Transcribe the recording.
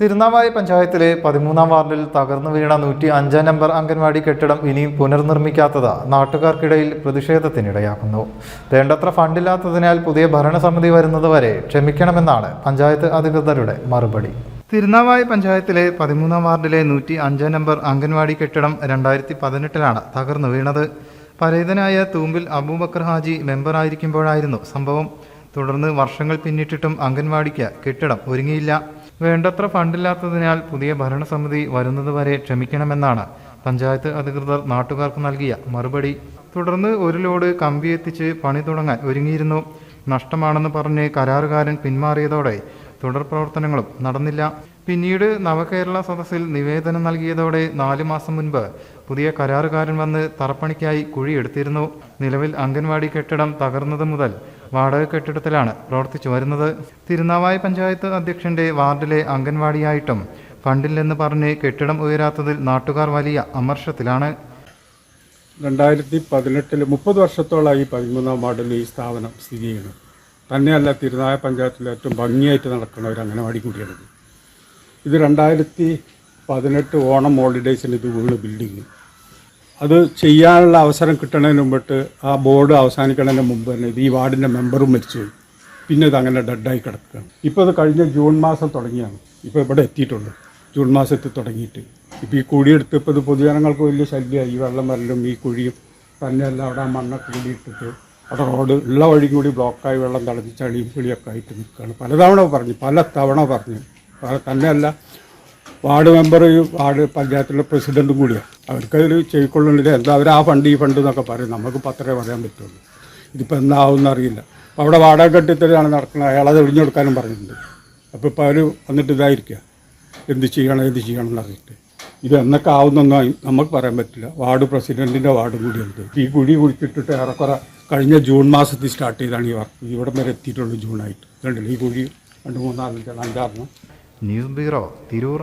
തിരുനാവായി പഞ്ചായത്തിലെ പതിമൂന്നാം വാർഡിൽ തകർന്നു വീണ നൂറ്റി അഞ്ചാം നമ്പർ അംഗൻവാടി കെട്ടിടം ഇനിയും പുനർനിർമ്മിക്കാത്തത് നാട്ടുകാർക്കിടയിൽ പ്രതിഷേധത്തിനിടയാക്കുന്നു. വേണ്ടത്ര ഫണ്ടില്ലാത്തതിനാൽ പുതിയ ഭരണസമിതി വരുന്നതുവരെ ക്ഷമിക്കണമെന്നാണ് പഞ്ചായത്ത് അധികൃതരുടെ മറുപടി. തിരുനാവായ പഞ്ചായത്തിലെ പതിമൂന്നാം വാർഡിലെ നൂറ്റി അഞ്ചാം നമ്പർ അംഗൻവാടി കെട്ടിടം രണ്ടായിരത്തി പതിനെട്ടിലാണ് തകർന്നു വീണത്. പരേതനായ തൂമ്പിൽ അബൂബക്കർ ഹാജി മെമ്പറായിരിക്കുമ്പോഴായിരുന്നു സംഭവം. തുടർന്ന് വർഷങ്ങൾ പിന്നിട്ടിട്ടും അംഗൻവാടിക്ക് കെട്ടിടം ഒരുങ്ങിയില്ല. വേണ്ടത്ര ഫണ്ടില്ലാത്തതിനാൽ പുതിയ ഭരണസമിതി വരുന്നതുവരെ ക്ഷമിക്കണമെന്നാണ് പഞ്ചായത്ത് അധികൃതർ നാട്ടുകാർക്ക് നൽകിയ മറുപടി. തുടർന്ന് ഒരു ലോഡ് കമ്പി എത്തിച്ച് പണി തുടങ്ങാൻ ഒരുങ്ങിയിരുന്നു. നഷ്ടമാണെന്ന് പറഞ്ഞ് കരാറുകാരൻ പിന്മാറിയതോടെ തുടർ പ്രവർത്തനങ്ങളും നടന്നില്ല. പിന്നീട് നവകേരള സദസ്സിൽ നിവേദനം നൽകിയതോടെ നാലു മാസം മുൻപ് പുതിയ കരാറുകാരൻ വന്ന് തറപ്പണിക്കായി കുഴിയെടുത്തിരുന്നു. നിലവിൽ അംഗൻവാടി കെട്ടിടം തകർന്നത് മുതൽ വാടക കെട്ടിടത്തിലാണ് പ്രവർത്തിച്ചു വരുന്നത്. തിരുനാവായ പഞ്ചായത്ത് അധ്യക്ഷന്റെ വാർഡിലെ അംഗൻവാടിയായിട്ടും ഫണ്ടില്ലെന്ന് പറഞ്ഞ് കെട്ടിടം ഉയരാത്തതിൽ നാട്ടുകാർ വലിയ അമർഷത്തിലാണ്. രണ്ടായിരത്തി പതിനെട്ടിൽ മുപ്പത് വർഷത്തോളമായി പതിമൂന്നാം വാർഡിൽ ഈ സ്ഥാപനം സ്ഥിതി ചെയ്യുന്നു. തന്നെയല്ല തിരുനായ പഞ്ചായത്തിൽ ഏറ്റവും ഭംഗിയായിട്ട് നടക്കുന്ന ഒരു അംഗനവാടി കൂടിയാണിത്. ഇത് രണ്ടായിരത്തി പതിനെട്ട് ഓണം ഹോളിഡേയ്സിന് ഇത് വീണ് ബിൽഡിങ് അത് ചെയ്യാനുള്ള അവസരം കിട്ടുന്നതിന് മുമ്പിട്ട് ആ ബോർഡ് അവസാനിക്കുന്നതിന് മുമ്പ് തന്നെ ഈ വാർഡിന്റെ മെമ്പറും മരിച്ചുപോയി പിന്നെ ഇത് അങ്ങനെ ഡെഡായി കിടക്കുകയാണ്. ഇപ്പോൾ അത് കഴിഞ്ഞ ജൂൺ മാസം തുടങ്ങിയാണ്. ഇപ്പോൾ ഇവിടെ എത്തിയിട്ടുണ്ട്. ജൂൺ മാസത്തിൽ തുടങ്ങിയിട്ട്. ഇപ്പോൾ ഈ കുഴിയെടുത്ത് ഇപ്പോൾ ഇത് പൊതുജനങ്ങൾക്ക് വലിയ ശല്യമായി. ഈ വെള്ളം വരലും ഈ കുഴിയും തന്നെയല്ല അവിടെ ആ മണ്ണൊക്കെ കൂടിയിട്ടിട്ട് അവിടെ റോഡ് ഉള്ള വഴിയും കൂടി ബ്ലോക്കായി വെള്ളം തളഞ്ഞ് ചളിയും പുളിയൊക്കെ ആയിട്ട് നിൽക്കുകയാണ്. പലതവണ പറഞ്ഞു പല തവണ പറഞ്ഞു തന്നെയല്ല വാർഡ് മെമ്പർ വാർഡ് പഞ്ചായത്തിലെ പ്രസിഡന്റും കൂടിയാണ് അവർക്കതിൽ ചെയ്ക്കൊള്ളുന്നില്ല എന്താ അവർ ആ ഫണ്ട് ഈ ഫണ്ട് എന്നൊക്കെ പറയും. നമുക്ക് പത്രമേ പറയാൻ പറ്റുള്ളൂ. ഇതിപ്പോൾ എന്താവും അറിയില്ല. അപ്പോൾ അവിടെ വാടക കെട്ടിത്തലാണ് നടക്കുന്നത് അയാളത് ഒഴിഞ്ഞു കൊടുക്കാനും പറഞ്ഞിട്ടുണ്ട്. അപ്പോൾ ഇപ്പോൾ അവർ വന്നിട്ട് ഇതായിരിക്കുക എന്ത് ചെയ്യണം എന്ത് ചെയ്യണം എന്നറിയിട്ട് ഇത് എന്നൊക്കെ ആവുന്നൊന്നും നമുക്ക് പറയാൻ പറ്റില്ല. വാർഡ് പ്രസിഡന്റിന്റെ വാർഡും കൂടിയുണ്ട്. ഈ കുഴി കുഴിച്ചിട്ടിട്ട് ഏറെക്കുറെ കഴിഞ്ഞ ജൂൺ മാസത്തിൽ സ്റ്റാർട്ട് ചെയ്താണ് ഈ വർക്ക്. ഇവിടം വരെ എത്തിയിട്ടുള്ളൂ ജൂണായിട്ട്. കണ്ടില്ല? ഈ കുഴി രണ്ട് മൂന്നാലഞ്ച് അഞ്ചാറെണ്ണം. News bureau Tirur.